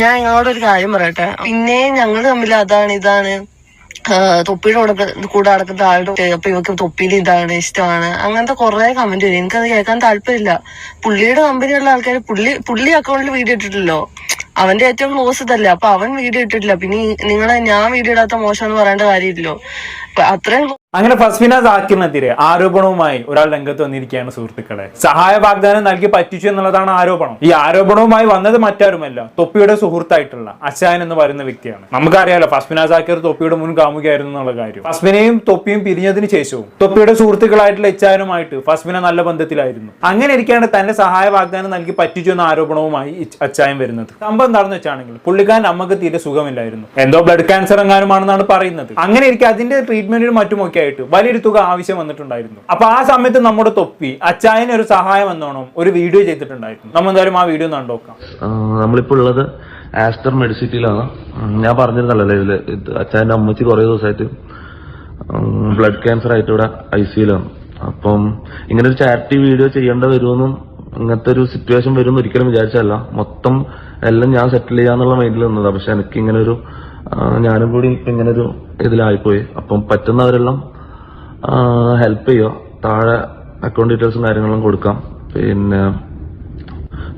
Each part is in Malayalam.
ഞാൻ നിങ്ങളോട് ഒരു കാര്യം പറയട്ടെ. പിന്നെ ഞങ്ങൾ തമ്മിൽ അതാണ് ഇതാണ്. തൊപ്പിയുടെ കൂടെ കൂടെ നടക്കുന്ന ആളുടെ അപ്പൊ ഇവക്ക് തൊപ്പിയിൽ ഇതാണ് ഇഷ്ടമാണ്. അങ്ങനത്തെ കുറെ കമന്റ് വരും. എനിക്കത് കേൾക്കാൻ താല്പര്യമില്ല. പുള്ളിയുടെ കമ്പനിയുള്ള ആൾക്കാർ പുള്ളി പുള്ളി അക്കൗണ്ടിൽ വീഡിയോ ഇട്ടിട്ടില്ലോ. അവന്റെ ഏറ്റവും ക്ലോസ് ഇതല്ലേ. അപ്പൊ അവൻ വീഡിയോ ഇട്ടിട്ടില്ല. പിന്നെ നിങ്ങളെ ഞാൻ വീഡിയോ ഇടാത്ത മോശം എന്ന് പറയേണ്ട കാര്യമില്ലല്ലോ. അങ്ങനെ ഫസ്മിന സാക്കിറിനെതിരെ ആരോപണവുമായി ഒരാൾ രംഗത്ത് വന്നിരിക്കുകയാണ് സുഹൃത്തുക്കളെ. സഹായ വാഗ്ദാനം നൽകി പറ്റിച്ചു എന്നുള്ളതാണ് ആരോപണം. ഈ ആരോപണവുമായി വന്നത് മറ്റാരുമല്ല തൊപ്പിയുടെ സുഹൃത്തായിട്ടുള്ള അച്ചായൻ എന്ന് പറയുന്ന വ്യക്തിയാണ്. നമുക്കറിയാലോ ഫസ്മിന സാക്കിർ തൊപ്പിയുടെ മുൻ കാമുകയായിരുന്നു എന്നുള്ള കാര്യം. ഫസ്മിനയും തൊപ്പിയും പിരിഞ്ഞതിന് ശേഷവും തൊപ്പിയുടെ സുഹൃത്തുക്കളായിട്ടുള്ള ഇച്ചായനുമായിട്ട് ഫസ്മിന നല്ല ബന്ധത്തിലായിരുന്നു. അങ്ങനെ ഇരിക്കാണ് തന്റെ സഹായ വാഗ്ദാനം നൽകി പറ്റിച്ചു എന്ന ആരോപണവുമായി അച്ചായൻ വരുന്നത്. സംഭവം എന്താണെന്ന് വെച്ചാണെങ്കിൽ പുള്ളിക്കാരൻ അമ്മയ്ക്ക് തീരെ സുഖമില്ലായിരുന്നു. എന്തോ ബ്ലഡ് ക്യാൻസർ എങ്ങാനുമാണെന്നാണ് പറയുന്നത്. അങ്ങനെ ഇരിക്കും അതിന്റെ ട്രീറ്റ്മെന്റിനും മറ്റുമൊക്കെ ആയിട്ട് വലിയൊരു തുക ആവശ്യം വന്നിട്ടുണ്ടായിരുന്നു. അപ്പൊ ആ സമയത്ത് നമ്മുടെ തൊപ്പി അച്ചായന് ഒരു സഹായം എന്നോണം ഒരു വീഡിയോ ചെയ്തിട്ടുണ്ടായിരുന്നു. നമ്മൾ എന്തായാലും ആ വീഡിയോ കണ്ടോക്കാം. നമ്മളിപ്പോ ഉള്ളത് ആസ്റ്റർ മെഡിസിറ്റിയിലാണ്. ഞാൻ പറഞ്ഞിരുന്നല്ലോ ഇതിൽ അച്ചായന്റെ അമ്മച്ചി കുറേ ദിവസമായിട്ട് ബ്ലഡ് ക്യാൻസർ ആയിട്ട് ഇവിടെ ഐ സിയിലാണ് അപ്പം ഇങ്ങനെ ഒരു ചാരിറ്റി വീഡിയോ ചെയ്യേണ്ട വരുമെന്നും ഇങ്ങനത്തെ ഒരു സിറ്റുവേഷൻ വരുമെന്ന് ഒരിക്കലും വിചാരിച്ചല്ല മൊത്തം എല്ലാം ഞാൻ സെറ്റിൽ ചെയ്യാന്നുള്ള മൈൻഡിൽ നിന്നതാണ് പക്ഷെ എനിക്ക് ഇങ്ങനെ ഒരു ഞാനും കൂടി ഇങ്ങനെ ഒരു ഇതിലായിപ്പോയി. അപ്പം പറ്റുന്നവരെല്ലാം ഹെൽപ്പ് ചെയ്യുക താഴെ അക്കൗണ്ട് ഡീറ്റെയിൽസും കാര്യങ്ങളും കൊടുക്കാം. പിന്നെ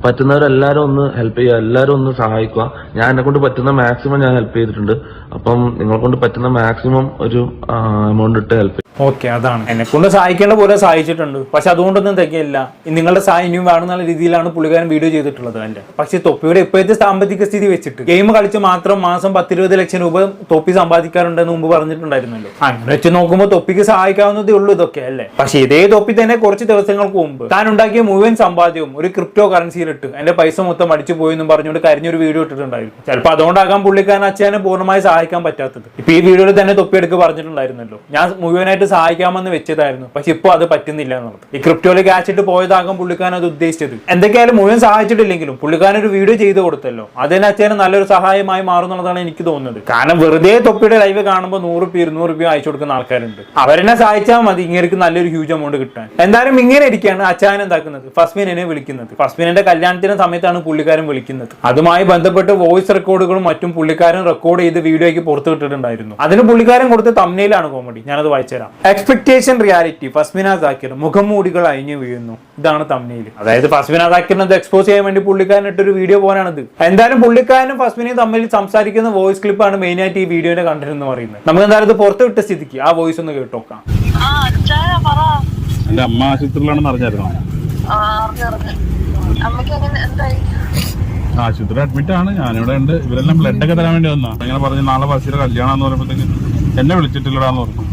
പറ്റുന്നവരെല്ലാരും ഒന്ന് ഹെൽപ്പ് ചെയ്യുക എല്ലാരും ഒന്ന് സഹായിക്കുക. ഞാൻ എന്നെ കൊണ്ട് പറ്റുന്ന മാക്സിമം ഞാൻ ഹെൽപ്പ് ചെയ്തിട്ടുണ്ട്. അപ്പം നിങ്ങളെ കൊണ്ട് പറ്റുന്ന മാക്സിമം ഒരു എമൗണ്ട് ഇട്ട് ഹെൽപ്പ് ഓക്കെ അതാണ്. എന്നെ കൊണ്ട് സഹായിക്കേണ്ട പോലെ സഹായിച്ചിട്ടുണ്ട്. പക്ഷെ അതുകൊണ്ടൊന്നും തികയില്ല. നിങ്ങളുടെ സഹായം ഇനിയും വേണം എന്നുള്ള രീതിയിലാണ് പുള്ളിക്കാരൻ വീഡിയോ ചെയ്തിട്ടുള്ളത് അല്ലേ പക്ഷെ തൊപ്പിയുടെ ഇപ്പോഴത്തെ സാമ്പത്തിക സ്ഥിതി വെച്ചിട്ട് ഗെയിം കളിച്ച് മാത്രം മാസം പത്തിരുപത് ലക്ഷം രൂപ തൊപ്പി സമ്പാദിക്കാറുണ്ടെന്ന് മുമ്പ് പറഞ്ഞിട്ടുണ്ടായിരുന്നല്ലോ. അങ്ങനെ വെച്ച് നോക്കുമ്പോൾ തൊപ്പിക്ക് സഹായിക്കാവുന്നതേ ഉള്ളൂ ഇതൊക്കെ അല്ലേ? പക്ഷെ ഇതേ തൊപ്പി തന്നെ കുറച്ച് ദിവസങ്ങൾക്ക് മുമ്പ് താൻ ഉണ്ടാക്കിയ മുഴുവൻ സമ്പാദ്യവും ഒരു ക്രിപ്റ്റോ കറൻസിയിലിട്ട് എന്റെ പൈസ മൊത്തം അടിച്ചു പോയി എന്നും പറഞ്ഞുകൊണ്ട് കരിഞ്ഞൊരു വീഡിയോ ഇട്ടിട്ടുണ്ടായിരുന്നു. ചിലപ്പോൾ അതുകൊണ്ടാകാം പുള്ളിക്കാരൻ അച്ഛനെ പൂർണമായി സഹായിക്കാൻ പറ്റാത്തത്. ഇപ്പൊ ഈ വീഡിയോയിൽ തന്നെ തൊപ്പിയെടുക്ക് പറഞ്ഞിട്ടുണ്ടായിരുന്നല്ലോ. ഞാൻ മുഴുവനായിട്ട് സഹായിക്കാമെന്ന് വെച്ചതായിരുന്നു. പക്ഷെ ഇപ്പോൾ അത് പറ്റുന്നില്ല എന്നുള്ളത്. ഈ ക്രിപ്റ്റോയിൽ ക്യാഷ് ഇട്ട് പോയതാകും പുള്ളിക്കാരൻ അത് ഉദ്ദേശിച്ചത്. എന്തൊക്കെയായാലും മുഴുവൻ സഹായിച്ചിട്ടില്ലെങ്കിലും പുള്ളിക്കാരൻ ഒരു വീഡിയോ ചെയ്തു കൊടുത്തല്ലോ. അതിന് അച്ഛന് നല്ലൊരു സഹായമായി മാറുന്നുള്ളതാണ് എനിക്ക് തോന്നുന്നത്. കാരണം വെറുതെ തൊപ്പിയുടെ ലൈവ് കാണുമ്പോൾ നൂറ് രൂപ ഇരുന്നൂറ് രൂപ അയച്ചു കൊടുക്കുന്ന ആൾക്കാരുണ്ട്. അവരെന്നെ സഹായിച്ചാൽ മതി. ഇങ്ങനെ നല്ലൊരു ഹ്യൂജ് എമൗണ്ട് കിട്ടാൻ. എന്തായാലും ഇങ്ങനെ ഇരിക്കുകയാണ് അച്ഛൻ എന്താക്കുന്നത്? ഫസ്മിനെ വിളിക്കുന്നത്. ഫസ്മിനെ കല്യാണത്തിന് സമയത്താണ് പുള്ളിക്കാരൻ വിളിക്കുന്നത്. അതുമായി ബന്ധപ്പെട്ട് വോയിസ് റെക്കോർഡുകളും മറ്റും പുള്ളിക്കാരൻ റെക്കോർഡ് ചെയ്ത് വീഡിയോയ്ക്ക് പുറത്തുവിട്ടിട്ടുണ്ടായിരുന്നു അതിന് പുള്ളിക്കാരൻ കൊടുത്ത തമ്മിലാണ് കോമഡി ഞാനത് വായിച്ചുതരാം. എക്സ്പെക്ടേഷൻ റിയാലിറ്റി ഫസ്മിന സാക്കിർ മുഖംമൂടികൾ അഴിഞ്ഞു വീഴുന്നു. ഇതാണ് തമ്മിൽ അതായത് ഫസ്മിന സാക്കിറിനെ എക്സ്പോസ് ചെയ്യാൻ വേണ്ടി പുള്ളിക്കാരൻ ഇട്ടൊരു വീഡിയോ പോലാണിത്. എന്തായാലും പുള്ളിക്കാരനും ഫസ്മിനയും തമ്മിൽ സംസാരിക്കുന്ന വോയിസ് ക്ലിപ്പാണ് മെയിൻ ആയിട്ട് ഈ വീഡിയോ കണ്ടന്റ് എന്ന് പറയുന്നത്. നമുക്ക് എന്തായാലും ഇത് പുറത്ത് വിട്ട സ്ഥിതിക്ക്. ആ വോയിസ് ഒന്ന് കേട്ടോക്കാം ആ അച്ഛാ പറ. എന്റെ അമ്മ ആശുപത്രിയിലാണെന്ന് അറിഞ്ഞായിരുന്നോ? ആശുപത്രി അഡ്മിറ്റ് ആണ്. ഞാനിവിടെ ഉണ്ട്. ഇവരെല്ലാം ബ്ലഡ് ഒക്കെ തരാൻ വേണ്ടി വന്നാ. ഇങ്ങനെ പറഞ്ഞു നാളെ ബസ്സിലെ കല്യാണം എന്ന് പറയുമ്പോഴത്തേക്ക് എന്നെ വിളിച്ചിട്ടില്ലടാന്ന് പറഞ്ഞു.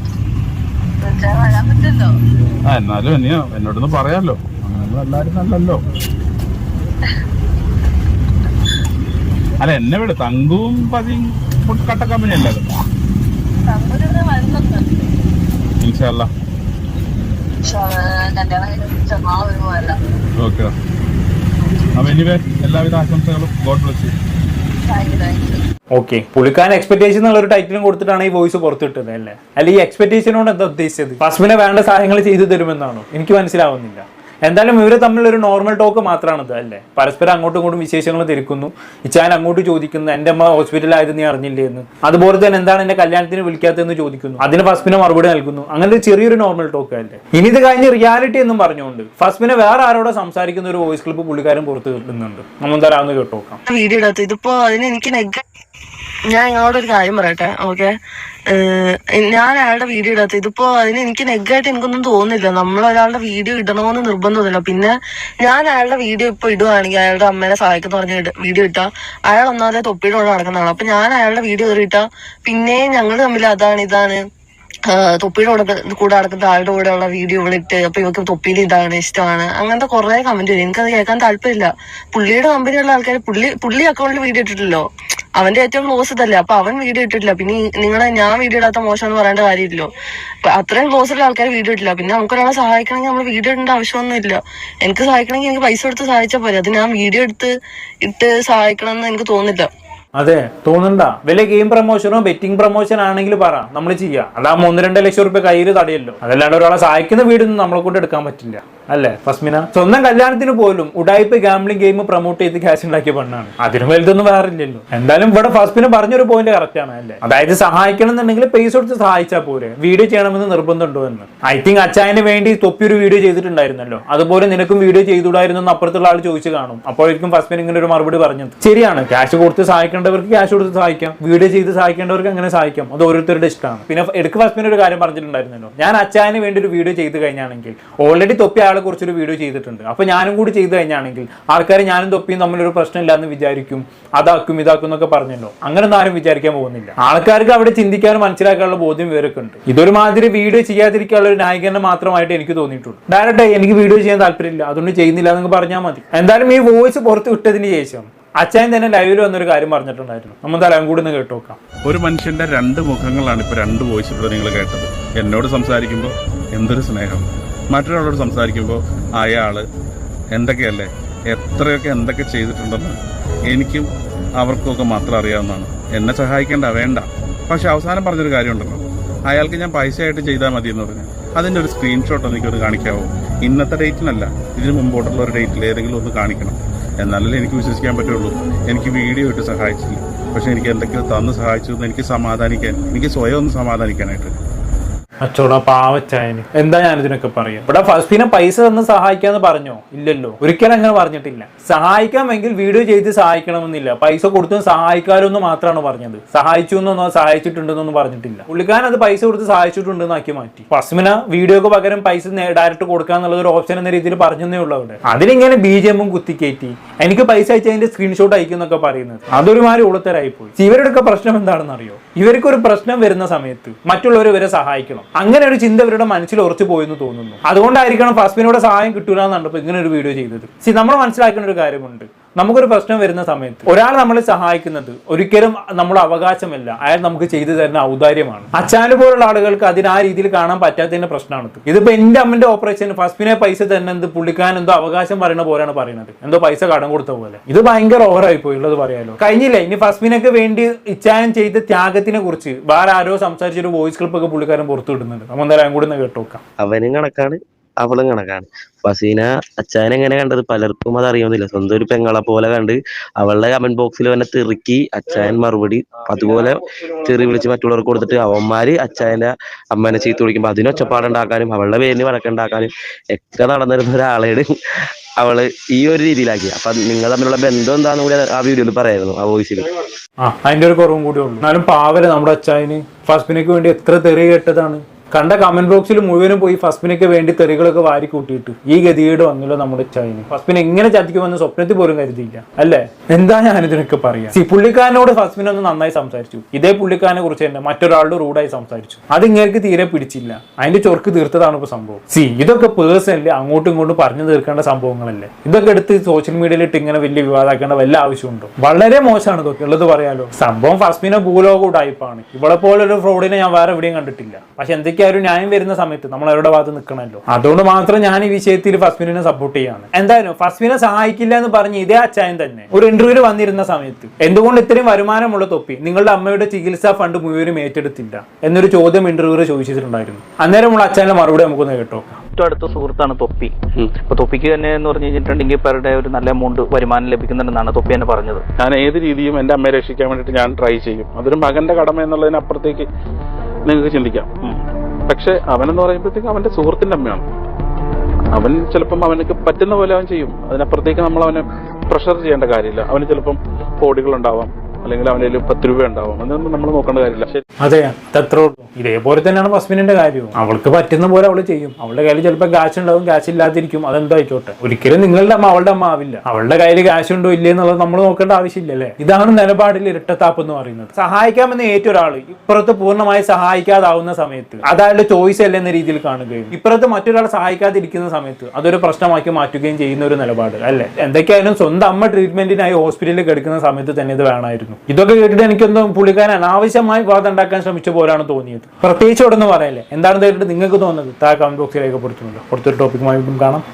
ആ എന്നാലും എന്നോട് എന്നോടൊന്ന് പറയാലോ. അങ്ങനെ എല്ലാരും നല്ലല്ലോ. അല്ല എന്നെ വിട. തങ്കും പതിയും കട്ട കമ്പനി അല്ലേ ഇൻഷാല്ല ഓക്കെ. എനിവേ എല്ലാവിധ ആശംസകളും ഗോഡ് ബ്ലസ് ഓക്കെ പുള്ളിക്കാരൻ എക്സ്പെക്ടേഷൻ എന്നുള്ള ഒരു ടൈറ്റിലും കൊടുത്തിട്ടാണ് ഈ വോയിസ് പുറത്തിട്ടത് അല്ലേ? അല്ല ഈ എക്സ്പെക്ടേഷനോട് എന്താ ഉദ്ദേശിച്ചത്? ഫസ്മിനെ വേണ്ട സഹായങ്ങൾ ചെയ്തു തരുമെന്നാണോ? എനിക്ക് മനസ്സിലാവുന്നില്ല. എന്തായാലും ഇവർ തമ്മിലൊരു നോർമൽ ടോക്ക് മാത്രമാണിത് അല്ലേ? പരസ്പരം അങ്ങോട്ടും ഇങ്ങോട്ടും വിശേഷങ്ങൾ തിരക്കുന്നു. ഇച്ചാൻ അങ്ങോട്ട് ചോദിക്കുന്നു എന്റെ അമ്മ ഹോസ്പിറ്റലായത് നീ അറിഞ്ഞില്ലേ? എന്ന്. അതുപോലെ തന്നെ എന്താണ് എന്റെ കല്യാണത്തിന് വിളിക്കാത്തതെന്ന് ചോദിക്കുന്നു. അതിന് ഫസ്മിനെ മറുപടി നൽകുന്നു. അങ്ങനെ ഒരു ചെറിയൊരു നോർമൽ ടോക്ക് അല്ലേ? ഇനി ഇത് കഴിഞ്ഞ് റിയാലിറ്റി എന്നും പറഞ്ഞുകൊണ്ട് ഫസ്മിനെ വേറെ ആരോടെ സംസാരിക്കുന്ന ഒരു വോയിസ് ക്ലിപ്പ് പുള്ളിക്കാരൻ പുറത്ത് കിട്ടുന്നുണ്ട് നമ്മൾ തരാമെന്ന് കേട്ടോക്കാം. വീഡിയോ ഇതിപ്പോ അതിന് എനിക്ക് ഞാൻ നിങ്ങളോട് ഒരു കാര്യം പറയട്ടെ ഓക്കെ ഞാൻ അയാളുടെ വീഡിയോ ഇടാത്ത ഇതിപ്പോ അതിന് എനിക്ക് നെഗായിട്ട് എനിക്കൊന്നും തോന്നുന്നില്ല. നമ്മൾ ഒരാളുടെ വീഡിയോ ഇടണമെന്ന് നിർബന്ധമൊന്നുമില്ല. പിന്നെ ഞാൻ അയാളുടെ വീഡിയോ ഇപ്പൊ ഇടുവാണെങ്കിൽ അയാളുടെ അമ്മേനെ സഹായിക്കുന്ന പറഞ്ഞ വീഡിയോ ഇട്ടാ അയാൾ ഒന്നാമതെ തൊപ്പിയുടെ കൂടെ നടക്കുന്നതാണ്. അപ്പൊ ഞാൻ അയാളുടെ വീഡിയോ കയറി ഇട്ടാ പിന്നെ ഞങ്ങൾ തമ്മിൽ അതാണ് ഇതാണ് തൊപ്പിയുടെ കൂടെ കൂടെ നടക്കുന്ന ആളുടെ കൂടെ ഉള്ള വീഡിയോ ഇട്ട് അപ്പൊ ഇവർക്ക് തൊപ്പിയിൽ ഇതാണ് ഇഷ്ടമാണ്. അങ്ങനത്തെ കുറെ കമന്റ് വരും. എനിക്കത് കേൾക്കാൻ താല്പര്യമില്ല. പുള്ളിയുടെ കമ്പനിയുള്ള ആൾക്കാർ പുള്ളി പുള്ളി അക്കൗണ്ടിൽ വീഡിയോ ഇട്ടിട്ടില്ലോ. അവന്റെ ഏറ്റവും ക്ലോസ് ഇതല്ലേ. അപ്പൊ അവൻ വീഡിയോ ഇട്ടിട്ടില്ല. പിന്നെ നിങ്ങളെ ഞാൻ വീഡിയോ ഇടാത്ത മോശം എന്ന് പറയേണ്ട കാര്യമില്ലല്ലോ. അപ്പൊ അത്രയും ക്ലോസ് ഉള്ള ആൾക്കാർ വീഡിയോ ഇട്ടില്ല. പിന്നെ നമുക്ക് ഒരാളെ സഹായിക്കണമെങ്കിൽ നമ്മൾ വീഡിയോ ഇടേണ്ട ആവശ്യമൊന്നും ഇല്ല എനിക്ക് സഹായിക്കണമെങ്കിൽ എനിക്ക് പൈസ കൊടുത്ത് സഹായിച്ചാൽ പോരെ. അത് ഞാൻ വീഡിയോ എടുത്ത് ഇട്ട് സഹായിക്കണം എന്ന് എനിക്ക് തോന്നുന്നില്ല. അതെ തോന്നണ്ട വല്ല ഗെയിം പ്രൊമോഷനോ ബെറ്റിംഗ് പ്രൊമോഷൻ ആണെങ്കിൽ പറ നമ്മൾ ചെയ്യാം. അതാ ഒന്ന് രണ്ട് ലക്ഷം റുപ്യ കയ്യിൽ തടയല്ലോ. അതല്ലാണ്ട് ഒരാളെ സഹായിക്കുന്ന വീടൊന്നും നമ്മളെ കൊണ്ട് എടുക്കാൻ പറ്റില്ല. അല്ലേ? ഫസ്മിന സ്വന്തം കല്യാണത്തിന് പോലും ഉടായ്പ ഗാംബ്ലിംഗ് ഗെയിം പ്രൊമോട്ട് ചെയ്ത് ക്യാഷ് ഉണ്ടാക്കിയ പെണ്ണാണ്. അതിനും വലുതൊന്നും വേറില്ലല്ലോ എന്തായാലും ഇവിടെ ഫസ്മിന് പറഞ്ഞൊരു പോയിന്റ് കറക്റ്റ് ആണ് അല്ലേ? അതായത് സഹായിക്കണം എന്നുണ്ടെങ്കിൽ പൈസ കൊടുത്ത് സഹായിച്ചാൽ പോരെ. വീഡിയോ ചെയ്യണമെന്ന് നിർബന്ധമുണ്ടോ എന്ന്. ഐ തിങ്ക് അച്ചായന് വേണ്ടി തൊപ്പി ഒരു വീഡിയോ ചെയ്തിട്ടുണ്ടായിരുന്നല്ലോ. അതുപോലെ നിനക്കും വീഡിയോ ചെയ്തുകൂടായിരുന്നു എന്ന് അപ്പുറത്തുള്ള ആൾ ചോദിച്ചു കാണും. അപ്പോഴേക്കും ഫസ്മിൻ ഇങ്ങനെ ഒരു മറുപടി പറഞ്ഞത്. ശരിയാണ്. ക്യാഷ് കൊടുത്ത് സഹായിക്കേണ്ടവർക്ക് ക്യാഷ് കൊടുത്ത് സഹായിക്കാം. വീഡിയോ ചെയ്ത് സഹായിക്കേണ്ടവർക്ക് അങ്ങനെ സഹായിക്കാം. അത് ഓരോരുത്തരുടെ ഇഷ്ടമാണ്. പിന്നെ എടുക്ക് ഫസ്മിന് ഒരു കാര്യം പറഞ്ഞിട്ടുണ്ടായിരുന്നല്ലോ. ഞാൻ അച്ചായന് വേണ്ടി ഒരു വീഡിയോ ചെയ്ത് കഴിഞ്ഞാണെങ്കിൽ ഓൾറെഡി തൊപ്പി ആളെ കുറിച്ചൊരു വീഡിയോ ചെയ്തിട്ടുണ്ട്. അപ്പോൾ ഞാനും കൂടി ചെയ്തു കഴിഞ്ഞാണെങ്കിൽ ആൾക്കാർ ഞാനും തൊപ്പിയും തമ്മിലൊരു പ്രശ്നമില്ല എന്ന് വിചാരിക്കും. അതാക്കും ഇതാക്കും എന്നൊക്കെ പറഞ്ഞല്ലോ. അങ്ങനൊന്നും ആരും വിചാരിക്കാൻ പോകുന്നില്ല. ആൾക്കാർക്ക് അവിടെ ചിന്തിക്കാനും മനസ്സിലാക്കാനുള്ള ബോധ്യം ഇവരൊക്കെ ഉണ്ട്. ഇതൊരു മാതിരി വീഡിയോ ചെയ്യാതിരിക്കാനുള്ള ഒരു നായകനെ മാത്രമായിട്ട് എനിക്ക് തോന്നിയിട്ടുണ്ട്. ഡയറക്റ്റ് എനിക്ക് വീഡിയോ ചെയ്യാൻ താല്പര്യമില്ല. അതുകൊണ്ട് ചെയ്യുന്നില്ല എന്നൊക്കെ പറഞ്ഞാൽ മതി. എന്തായാലും ഈ വോയിസ് പുറത്ത് വിട്ടതിന് ശേഷം അച്ഛൻ തന്നെ ലൈവിൽ വന്നൊരു കാര്യം പറഞ്ഞിട്ടുണ്ടായിരുന്നു. നമ്മൾ തലം കൂടി ഒന്ന് കേട്ടു നോക്കാം. ഒരു മനുഷ്യന്റെ രണ്ട് മുഖങ്ങളാണ് ഇപ്പൊ രണ്ട് വോയിസ് നിങ്ങൾ കേട്ടത്. എന്നോട് സംസാരിക്കുമ്പോൾ എന്തൊരു സ്നേഹം. മറ്റൊരാളോട് സംസാരിക്കുമ്പോൾ അയാൾ എന്തൊക്കെയല്ലേ? എത്രയൊക്കെ എന്തൊക്കെ ചെയ്തിട്ടുണ്ടെന്ന് എനിക്കും അവർക്കൊക്കെ മാത്രം അറിയാവുന്നതാണ്. എന്നെ സഹായിക്കേണ്ട വേണ്ട. പക്ഷെ അവസാനം പറഞ്ഞൊരു കാര്യമുണ്ടല്ലോ. അയാൾക്ക് ഞാൻ പൈസ ആയിട്ട് ചെയ്താൽ മതി എന്ന് പറഞ്ഞു. അതിന്റെ ഒരു സ്ക്രീൻഷോട്ട് എനിക്കൊന്ന് കാണിക്കാവോ? ഇന്നത്തെ ഡേറ്റിനല്ല. ഇതിന് മുമ്പോട്ടുള്ള ഒരു ഡേറ്റിൽ ഏതെങ്കിലും ഒന്ന് കാണിക്കണം. എന്നാലല്ലേ എനിക്ക് വിശ്വസിക്കാൻ പറ്റുള്ളൂ. എനിക്ക് വീഡിയോ ഇട്ട് സഹായിച്ചില്ല. പക്ഷെ എനിക്ക് എന്തൊക്കെയോ തന്ന് സഹായിച്ചു എന്ന് എനിക്ക് സമാധാനിക്കാൻ എനിക്ക് സ്വയം ഒന്ന് സമാധാനിക്കാനായിട്ട് അച്ചോടാ പാവച്ചായന് എന്താ ഞാൻ ഇതിനൊക്കെ പറയാം? ഇവിടെ ഫസ്റ്റിനെ പൈസ തന്ന് സഹായിക്കാന്ന് പറഞ്ഞോ? ഇല്ലല്ലോ. ഒരിക്കലും അങ്ങനെ പറഞ്ഞിട്ടില്ല. സഹായിക്കാമെങ്കിൽ വീഡിയോ ചെയ്ത് സഹായിക്കണമെന്നില്ല. പൈസ കൊടുത്തും സഹായിക്കാമെന്ന് മാത്രമാണ് പറഞ്ഞത്. സഹായിച്ചു എന്നൊന്നോ സഹായിച്ചിട്ടുണ്ടെന്നൊന്നും പറഞ്ഞിട്ടില്ല. പുള്ളിക്കാരൻ അത് പൈസ കൊടുത്ത് സഹായിച്ചിട്ടുണ്ടെന്ന് ആക്കി മാറ്റി ഫസ്മിന വീഡിയോക്ക് പകരം പൈസ ഡയറക്റ്റ് കൊടുക്കുക എന്നുള്ളത് ഒരു ഓപ്ഷൻ എന്ന രീതിയിൽ പറഞ്ഞതേ ഉള്ളൂ അവിടെ. അതിലിങ്ങനെ ബി ജെ എമ്മും കുത്തിക്കയറ്റി എനിക്ക് പൈസ അയച്ചതിന്റെ സ്ക്രീൻഷോട്ട് അയക്കുന്നൊക്കെ പറയുന്നത്. അതൊരുമാതിരി ഉളത്തരായി പോയി ഇവരുടെ പ്രശ്നം എന്താണെന്ന് അറിയോ ഇവർക്ക് ഒരു പ്രശ്നം വരുന്ന സമയത്ത് മറ്റുള്ളവർ ഇവരെ സഹായിക്കണം. അങ്ങനെ ഒരു ചിന്ത ഇവരുടെ മനസ്സിൽ ഉറച്ചു പോയെന്ന് തോന്നുന്നു. അതുകൊണ്ടായിരിക്കണം ഫസ്ബിനോട് സഹായം കിട്ടൂല എന്നുണ്ടപ്പോൾ ഇങ്ങനെ ഒരു വീഡിയോ ചെയ്തത്. സി നമ്മൾ മനസ്സിലാക്കുന്ന ഒരു കാര്യമുണ്ട്. നമുക്കൊരു പ്രശ്നം വരുന്ന സമയത്ത് ഒരാൾ നമ്മളെ സഹായിക്കുന്നത് ഒരിക്കലും നമ്മുടെ അവകാശമല്ല. അയാൾ നമുക്ക് ചെയ്തു തരുന്ന ഔദാര്യമാണ്. അച്ചാൽ പോലുള്ള ആളുകൾക്ക് അതിന് ആ രീതിയിൽ കാണാൻ പറ്റാത്തതിന്റെ പ്രശ്നമാണ് ഇതിപ്പോ എന്റെ അമ്മന്റെ ഓപ്പറേഷൻ ഫസ്റ്റിനെ പൈസ തന്നെ എന്ത് പുള്ളിക്കാൻ എന്തോ അവകാശം പറയുന്ന പോലെയാണ് പറയുന്നത്. എന്തോ പൈസ കടം കൊടുത്ത പോലെ. ഇത് ഭയങ്കര ഓവറായി പോയി ഉള്ളത് പറയാലോ. കഴിഞ്ഞില്ലേ? ഇനി ഫസ്മിനൊക്കെ വേണ്ടി ഇച്ചായൻ ചെയ്ത ത്യാഗത്തിനെ കുറിച്ച് വേറെ ആരോ സംസാരിച്ചൊരു വോയിസ് ക്ലിപ്പ് ഒക്കെ പുള്ളിക്കാരൻ പുറത്തു വിടുന്നുണ്ട് നമ്മൾ എന്തായാലും കൂടി ഒന്ന് കേട്ടോക്കാം അവനും കണക്കാണ്. അവളും കണക്കാണ്. ഫസീന അച്ചായൻ എങ്ങനെ കണ്ടത്? പലർക്കും അത് അറിയുന്നില്ല സ്വന്തം ഒരു പെങ്ങളെ പോലെ കണ്ട് അവളുടെ കമന്റ് ബോക്സിൽ തന്നെ തെറുക്കി അച്ചായൻ മറുപടി അതുപോലെ തെറി വിളിച്ച് മറ്റുള്ളവർക്ക് കൊടുത്തിട്ട് അവന്മാര് അച്ചായന്റെ അമ്മേനെ ചീത്ത വിളിക്കുമ്പോ അതിന് ഒച്ചപ്പാടുണ്ടാക്കാനും അവളുടെ പേരിന് വഴക്കുണ്ടാക്കാനും ഒക്കെ നടന്നിരുന്ന ഒരാളേട് അവൾ ഈ ഒരു രീതിയിലാക്കി അപ്പൊ നിങ്ങൾ തമ്മിലുള്ള ബന്ധം എന്താന്ന് കൂടി ആ വീഡിയോയിൽ പറയായിരുന്നു ആ വോയിസിൽ ആ അതിന്റെ ഒരു കുറവും കൂടി ഉള്ളൂ. എന്നാലും പാവല നമ്മുടെ അച്ചായന് ഫസ്ബിനക്ക് വേണ്ടി എത്ര തെറി കേട്ടതാണ്? കണ്ട കമന്റ് ബോക്സിൽ മുഴുവനും പോയി ഫസ്ബിനക്ക് വേണ്ടി തെറികളൊക്കെ വാരി കൂട്ടിയിട്ട്. ഈ ഗതികേട് വന്നല്ലോ നമ്മുടെ ചൈന. ഫസ്ബിൻ എങ്ങനെ ചതിക്കുമെന്ന് സ്വപ്നത്തിൽ പോലും കരുതിയില്ല. അല്ലേ? എന്താ ഞാൻ ഇതിനൊക്കെ പറയാ? സി പുള്ളിക്കാരനോട് ഫസ്മിൻ ഒന്ന് നന്നായി സംസാരിച്ചു. ഇതേ പുള്ളിക്കാരനെ കുറിച്ച് തന്നെ മറ്റൊരാളുടെ റൂഡായി സംസാരിച്ചു. അത് ഇങ്ങനെ തീരെ പിടിച്ചില്ല. അതിന്റെ ചൊർക്ക് തീർത്തതാണ് ഇപ്പൊ സംഭവം. സി ഇതൊക്കെ പേഴ്സണലി അങ്ങോട്ടും ഇങ്ങോട്ടും പറഞ്ഞു തീർക്കേണ്ട സംഭവങ്ങളല്ലേ? ഇതൊക്കെ എടുത്ത് സോഷ്യൽ മീഡിയയിൽ ഇട്ട് ഇങ്ങനെ വലിയ വിവാദമാക്കേണ്ട വല്ല ആവശ്യമുണ്ടോ? വളരെ മോശമാണ് ഇതൊക്കെ. ഉള്ളത് പറയാലോ. സംഭവം ഫസ്മിനെ ഭൂലോക ഉടായ്പാണ് ഇവളെ പോലെ ഒരു ഫ്രോഡിനെ ഞാൻ വേറെ എവിടെയും കണ്ടിട്ടില്ല. പക്ഷെ എന്തൊക്കെയാ ഒരു ന്യായം വരുന്ന സമയത്ത് നമ്മൾ അവരുടെ ഭാഗത്ത് നിൽക്കണമല്ലോ അതുകൊണ്ട് മാത്രം ഞാൻ ഈ വിഷയത്തിൽ ഫസ്മിനെ സപ്പോർട്ട് ചെയ്യാണ്. എന്തായാലും ഫസ്മിനെ സഹായിക്കില്ല എന്ന് പറഞ്ഞ് ഇതേ അച്ചായൻ തന്നെ ഒരു ഇന്റർവ്യൂവിൽ വന്നിരുന്ന സമയത്ത് എന്തുകൊണ്ട് ഇത്രയും വരുമാനമുള്ള തൊപ്പി നിങ്ങളുടെ അമ്മയുടെ ചികിത്സാ ഫണ്ട് മുഴുവനും ഏറ്റെടുത്തില്ല എന്നൊരു ചോദ്യം ഇന്റർവ്യൂവിൽ ചോദിച്ചിട്ടുണ്ടായിരുന്നു. അന്നേരം നമ്മൾ അച്ചായന്റെ മറുപടി നമുക്കൊന്ന് കേട്ടോ ഏറ്റവും അടുത്ത സുഹൃത്താണ് തൊപ്പി. അപ്പൊ തൊപ്പിക്ക് തന്നെ എന്ന് പറഞ്ഞു കഴിഞ്ഞിട്ടുണ്ടെങ്കിൽ പേരുടെ ഒരു നല്ല എമൗണ്ട് വരുമാനം ലഭിക്കുന്നുണ്ടെന്നാണ് തൊപ്പി എന്നെ പറഞ്ഞത്. ഞാൻ ഏത് രീതിയും എന്റെ അമ്മയെ രക്ഷിക്കാൻ വേണ്ടിയിട്ട് ഞാൻ ട്രൈ ചെയ്യും. അതൊരു മകന്റെ കടമ എന്നുള്ളതിനപ്പുറത്തേക്ക് നിങ്ങൾക്ക് ചിന്തിക്കാം. പക്ഷെ അവനെന്ന് പറയുമ്പോഴത്തേക്ക് അവന്റെ സുഹൃത്തിന്റെ അമ്മയാണ്. അവൻ ചിലപ്പം അവനക്ക് പറ്റുന്ന പോലെ അവൻ ചെയ്യും. അതിനപ്പുറത്തേക്ക് നമ്മൾ അവനെ പ്രഷർ ചെയ്യേണ്ട കാര്യമില്ല. അവന് ചിലപ്പം കോടികൾ ഉണ്ടാവാം അല്ലെങ്കിൽ അവന്റെ പത്ത് രൂപ ഉണ്ടാവും. അതൊന്നും നമ്മൾ നോക്കേണ്ട കാര്യമില്ല. അതെ അതത്രേ ഉള്ളൂ. ഇതേപോലെ തന്നെയാണ് ബസ്മിനിന്റെ കാര്യവും. അവൾക്ക് പറ്റുന്ന പോലെ അവൾ ചെയ്യും. അവളുടെ കയ്യിൽ ചിലപ്പോൾ കാശ് ഉണ്ടാവും കാശ് ഇല്ലാതിരിക്കും. അതെന്തോ ആയിക്കോട്ടെ. ഒരിക്കലും നിങ്ങളുടെ അമ്മ അവളുടെ അമ്മ ആവില്ല. അവളുടെ കയ്യിൽ കാശ് ഉണ്ടോ ഇല്ലേ എന്നുള്ളത് നമ്മൾ നോക്കേണ്ട ആവശ്യമില്ലല്ലേ ഇതാണ് നിലപാടിൽ ഇരട്ടത്താപ്പ് എന്ന് പറയുന്നത്. സഹായിക്കാമെന്ന് ഏറ്റ ഒരാൾ ഇപ്പുറത്ത് പൂർണമായി സഹായിക്കാതാവുന്ന സമയത്ത് അതായത് ചോയ്സ് അല്ല എന്ന രീതിയിൽ കാണുകയും ഇപ്പുറത്ത് മറ്റൊരാൾ സഹായിക്കാതിരിക്കുന്ന സമയത്ത് അതൊരു പ്രശ്നമാക്കി മാറ്റുകയും ചെയ്യുന്ന ഒരു നിലപാട് അല്ലേ? എന്തൊക്കെയായാലും സ്വന്തം അമ്മ ട്രീറ്റ്മെന്റിനായി ഹോസ്പിറ്റലിൽ കിടക്കുന്ന സമയത്ത് തന്നെ ഇത് വേണമായിരുന്നു. ഇതൊക്കെ കേട്ടിട്ട് എനിക്കൊന്നും പുള്ളിക്കാരൻ അനാവശ്യമായി വാദം ഉണ്ടാക്കാൻ ശ്രമിച്ച പോലാണ് തോന്നിയത്. പ്രത്യേകിച്ച് ഇവിടെ നിന്ന് പറയല്ലേ? എന്താണ് കേട്ടിട്ട് നിങ്ങൾക്ക് തോന്നുന്നത്? താഴെ കമന്റ് ബോക്സിൽ രേഖപ്പെടുത്തുന്നുണ്ട്. അടുത്തൊരു ടോപ്പിക്കുമായി വീണ്ടും കാണാം.